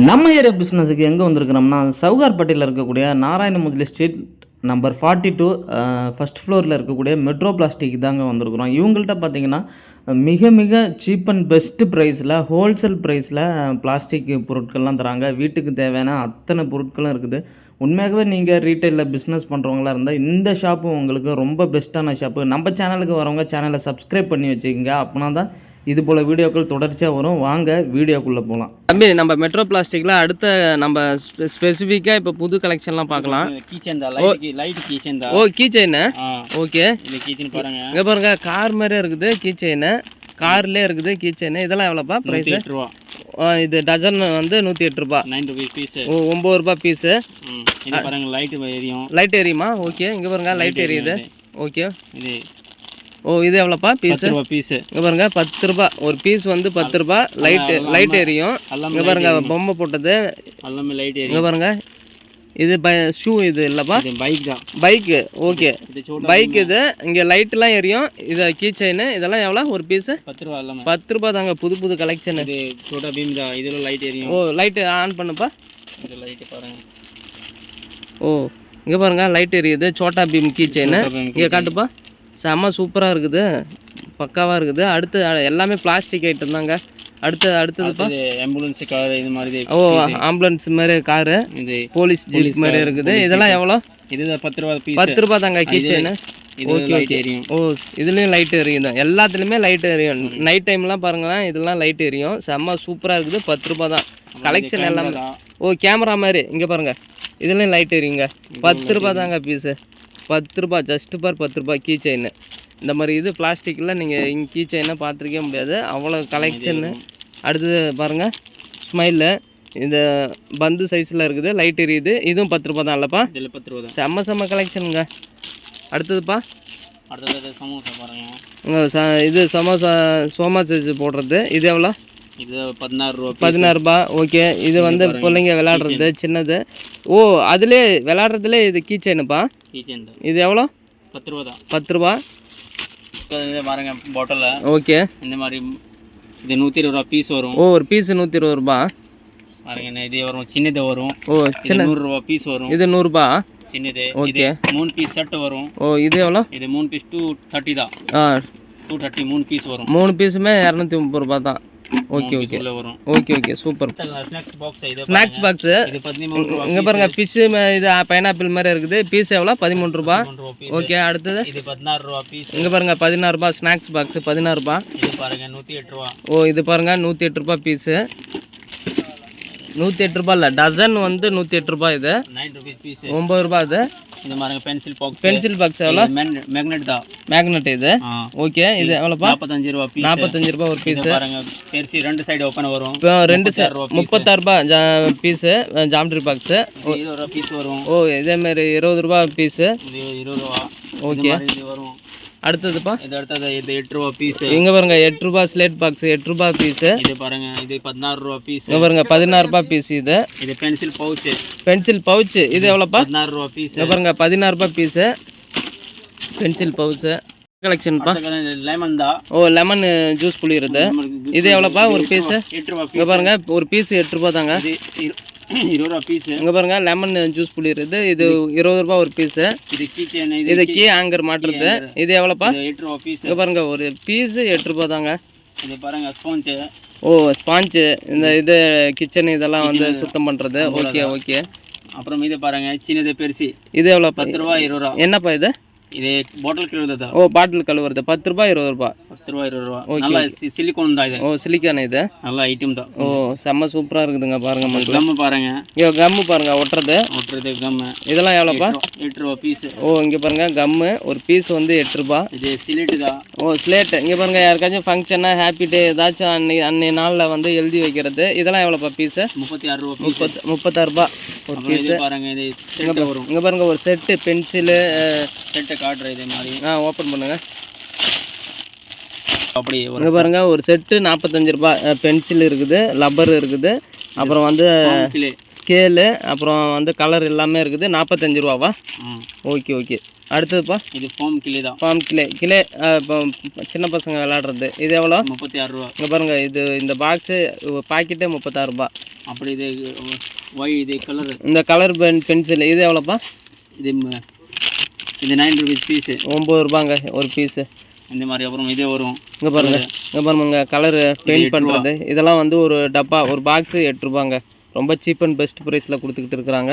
நம்ம ஏரியா பிஸ்னஸுக்கு எங்கே வந்திருக்கிறோம்னா சவுகார்பட்டியில் இருக்கக்கூடிய Narayana Mudali street number forty two first ஃப்ளோரில் இருக்கக்கூடிய மெட்ரோ பிளாஸ்டிக் தாங்க வந்திருக்கிறோம். இவங்கள்ட்ட பார்த்தீங்கன்னா மிக மிக சீப் அண்ட் பெஸ்ட்டு ப்ரைஸில் ஹோல்சேல் ப்ரைஸில் பிளாஸ்டிக் பொருட்கள்லாம் தராங்க. வீட்டுக்கு தேவையான அத்தனை பொருட்களும் இருக்குது. உண்மையாகவே நீங்கள் ரீட்டைலில் பிஸ்னஸ் பண்ணுறவங்களா இருந்தால் இந்த ஷாப்பு உங்களுக்கு ரொம்ப பெஸ்ட்டான ஷாப்பு நம்ம சேனலுக்கு வரவங்க சேனலை சப்ஸ்கிரைப் பண்ணி வச்சுக்கோங்க. அப்படின்னா தான் இது போல் வீடியோக்கள் தொடர்ச்சியாக வரும். வாங்க வீடியோக்குள்ளே போகலாம் தம்பி நம்ம மெட்ரோ பிளாஸ்டிக்கில் அடுத்த நம்ம ஸ்பெசிஃபிக்காக இப்போ புது கலெக்ஷன்லாம் பார்க்கலாம். கீச்சன் தான். லைட் லைட் கீச்சன் தான். Oh key chain? ஆ. ஓகே. இந்த கீச்சன் பாருங்க. இங்கே பாருங்க கார் மாதிரியே இருக்குது கீ செயின். கார்லேயே இருக்குது கீ செயின். இதெல்லாம் எவ்வளோப்பா ப்ரைஸு எட்டு ரூபா. இது டஜன் வந்து நூற்றி எட்டு ரூபா. நைன் ருபீஸ் பீஸ் ஓ ஒம்பது ரூபா பீஸு ம். இது பாருங்க லைட் எரியும். லைட் எரியுமா? ஓகே. இங்கே பாருங்க லைட் எரியுது. ஓகே. இது ஓ இது எவ்வளோப்பா பீஸு ரூபா பீஸ் இங்கே பாருங்க பத்து ரூபா. ஒரு பீஸ் வந்து பத்து ரூபா. லைட் லைட் எரியும். இங்கே பாருங்க பொம்மை போட்டது. எல்லாமே லைட் இங்கே பாருங்க. இது பை ஷூ இது இல்லைப்பா? பைக் தான். பைக்கு ஓகே பைக் இது இங்கே லைட்லாம் எரியும். இது கீ செயின் இதெல்லாம் எவ்வளோ? ஒரு பீஸு பத்து ரூபா எல்லாமே பத்து ரூபா தாங்க புது புது கலெக்ஷனு இது சோட்டா பீம் தான். இதில் லைட் எரியும். ஓ லைட்டு ஆன் பண்ணுப்பா? இது லைட் பாருங்க. ஓ இங்கே பாருங்க லைட் எரியுது. சோட்டா பீம் கீ செயின் இங்கே காட்டுப்பா. செம்ம சூப்பராக இருக்குது. பக்காவாக இருக்குது. அடுத்து எல்லாமே பிளாஸ்டிக் ஐட்டம் தாங்க. அடுத்து அடுத்ததுப்பா இது ஆம்புலன்ஸ் கார் இது மாதிரி. ஓ ஆம்புலன்ஸ் மாதிரி காரு இது போலீஸ் ஜீப் மாதிரி இருக்குது. இதெல்லாம் எவ்வளோ? இது பத்து ரூபா பத்து ரூபா தாங்க கீ செயின் இது லைட் எரியும். ஓ இதுலேயும் லைட் எரியும் தான். எல்லாத்துலேயுமே லைட் எரியும். நைட் டைம்லாம் பாருங்களேன் இதெல்லாம் லைட் எரியும். செம்ம சூப்பராக இருக்குது. பத்து ரூபா தான். கலெக்ஷன் எல்லாமே. ஓ கேமரா மாதிரி. இங்கே பாருங்க. இதுலேயும் லைட் எரியுங்க. பத்து ரூபா தாங்க பீஸு பத்து ரூபா ஜஸ்ட் பார் பத்து ரூபா கீ செயின் இந்த மாதிரி இது பிளாஸ்டிக்கில் நீங்கள் இங்கே கீ செயினை பார்த்துருக்கவே முடியாது. அவ்வளோ கலெக்ஷன்னு அடுத்தது பாருங்கள் ஸ்மைலு இந்த பந்து சைஸில் இருக்குது. லைட் எரியுது. இதுவும் பத்து ரூபா தான் இல்லைப்பா. இதில் பத்து ரூபா தான். செம்ம செம்ம கலெக்ஷனுங்க அடுத்ததுப்பா. அடுத்தது சமோசா பாருங்க. உங்க ச இது சமோசா சோமா சைஸ் போடுறது. இது எவ்வளோ? இது பதினாறு ரூபா piece. பதினாறு ரூபாய் ஓகே இது வந்து பிள்ளைங்க விளையாடுறது சின்னது. ஓ அதுலேயே விளையாடுறதுலே இது கீ செயினுப்பா இது எவ்வளோ? பத்து ரூபா தான். பத்து ரூபா. பாருங்க பாட்டிலில் ஓகே இந்த மாதிரி இது நூற்றி இருபது ரூபா பீஸ் வரும். ஓ ஒரு பீஸ் நூற்றி இருபது ரூபா. பாருங்க இது வரும். சின்னது வரும். ஓ சின்ன நூறுரூவா பீஸ் வரும். இது நூறுரூபா சின்னது. ஓகே மூணு பீஸ் செட் வரும். ஓ இது எவ்வளோ? இது மூணு பீஸ் டூ தேர்ட்டி தான். ஆ. டூ தேர்ட்டி மூணு பீஸ் வரும். மூணு பீஸுமே இரநூத்தி முப்பது ரூபா தான். Okay okay okay okay super snacks box இங்கே பாருங்க ஃபிஷ்ஷு இது பைனாப்பிள் மாதிரி இருக்குது. பீஸ் எவ்வளோ? பதிமூணு ரூபா. ஓகே அடுத்தது? இது பதினாறு ரூபா பீஸ் இங்கே பாருங்க பதினாறு ரூபா ஸ்நாக்ஸ் பாக்ஸ் பதினாறு ரூபா. பாருங்க நூற்றி எட்டு ரூபா. ஓ இது பாருங்க நூற்றி எட்டு ரூபா பீஸு நூற்றி எட்டு ரூபா இல்லை. டசன் வந்து நூற்றி எட்டு ரூபா இது. நைன் ருபீஸ் பீஸ் ஒம்பது ரூபா இது. இது பாருங்க பென்சில் பாக்ஸ் பென்சில் பாக்ஸ் எவ்வளோ? மேக்னெட் தான். மேக்னெட் இது. ஓகே இது எவ்வளோப்பா? நாற்பத்தஞ்சு ரூபா பீஸ் நாற்பத்தஞ்சு ரூபா ஒரு பீஸு பாருங்க பெருசு ரெண்டு சைடு ஓப்பன் வரும். இப்போ ரெண்டு piece. முப்பத்தாறு ரூபா ஜா பீஸு ஜாமெட்ரி பாக்ஸு இருபது ரூபா பீஸ் வரும். ஓ இதேமாரி இருபது ரூபா பீஸு இருபது ரூபா. ஓகே மாதிரி வரும். அடுத்ததுப்பா? இது அடுத்தது இது எட்டு ரூபா பீஸ் இங்கே பாருங்க எட்டு ரூபா ஸ்லேட் பாக்ஸ் எட்டு ரூபா பீஸு இது பாருங்க இது பதினாறு ரூபா பீஸ் இங்கே பாருங்க பதினாறு ரூபா பீஸ் இது. இது பென்சில் பவுச் பென்சில் பவுச்சு இது எவ்வளோப்பா? பதினாறு ரூபா பீஸ் இங்கே பாருங்க பதினாறு ரூபாய் பீஸு பென்சில் பவுச்சு கலெக்ஷன்ப்பா லெமன் தான். ஓ லெமன் ஜூஸ் புளியுறது. இது எவ்வளோப்பா ஒரு பீஸு எட்டு ரூபா இங்கே பாருங்க ஒரு பீஸ் எட்டு ரூபா தாங்க. இருபது ரூபா பீஸ் இங்கே பாருங்க லெமன் ஜூஸ் புளியுறது இது இருபது ரூபா ஒரு பீஸு இது இது இது கீ ஆங்கர் மாட்டுறது. இது எவ்வளோப்பா? இது எட்டு ரூபா பீஸ் இங்கே பாருங்க ஒரு பீஸு எட்டு ரூபா தாங்க. இது பாருங்க ஸ்பாஞ்ச் ஓ ஸ்பாஞ்சு இந்த இது கிச்சன் இதெல்லாம் வந்து சுத்தம் பண்ணுறது ஓகே ஓகே. அப்புறம் இது பாருங்க சின்னது பெருசு. இது எவ்வளோப்பா? பத்து ரூபா இருபது ரூபா. என்னப்பா இது? இது பாட்டில் தான் ஓ பாட்டில் கழுவுறது. பத்து ரூபாய் இருபது ரூபா. பத்து ரூபா இருபது ரூபா. நல்லா சிலிக்கான் தான் இது. ஓ சிலிக்கான இது? நல்ல ஐட்டம் தான். ஓ செம்ம சூப்பராக இருக்குதுங்க பாருங்க மக்கள் கம் பாருங்க. இங்கே கம்மு பாருங்க ஒட்டுறது. ஒட்டுறது கம் இதெல்லாம் எவ்வளோப்பா? எட்டு ரூபா பீஸ் ஓ இங்கே பாருங்க கம்மு ஒரு பீஸ் வந்து எட்டு ரூபா. இது சிலிட்டு தான். ஓ ஸ்லேட்டு இங்கே பாருங்க யாருக்காச்சும் ஃபங்க்ஷனா ஹாப்பி டே ஏதாச்சும் அன்னைக்கு அன்னைய நாளில் வந்து எழுதி வைக்கிறது. இதெல்லாம் எவ்வளோப்பா பீஸு முப்பத்தி ஆறு ரூபா பீஸ் முப்பத்து முப்பத்தாறு ரூபா ஒரு இது பாருங்க இது இங்கே பாருங்க ஒரு செட்டு பென்சிலு செட்டை காட்டுற இது மாதிரி. ஆ ஓப்பன் பண்ணுங்க. அப்படி இங்கே பாருங்க ஒரு செட்டு நாற்பத்தஞ்சு ரூபா பென்சில் இருக்குது லப்பர் இருக்குது. அப்புறம் வந்து கிலோ ஸ்கேலு அப்புறம் வந்து கலர் எல்லாமே இருக்குது. நாற்பத்தஞ்சு ரூபாவா? ஓகே ஓகே அடுத்ததுப்பா? இது ஃபோம் கிளி தான். Form clay. கிளே இப்போ சின்ன பசங்க விளாடுறது. இது எவ்வளோ? முப்பத்தி ஆறு ரூபா. இங்கே பாருங்கள் இது இந்த பாக்ஸு பாக்கெட்டே முப்பத்தாறு ரூபா. அப்படி இது ஒய் இது கலர் இந்த கலர் பென் பென்சில் இது எவ்வளோப்பா? இது இது நைன் ருபீஸ் பீஸு ஒம்பது ரூபாங்க ஒரு பீஸு இந்த மாதிரி அப்புறம் இதே வரும். இங்கே பாருங்க இங்கே பாருங்க கலரு பெயிண்ட் பண்ணுறது இதெல்லாம் வந்து ஒரு டப்பா ஒரு பாக்ஸு எட்டு ரூபாங்க. ரொம்ப சீப் அண்ட் பெஸ்ட் ப்ரைஸில் கொடுத்துக்கிட்டு இருக்கிறாங்க.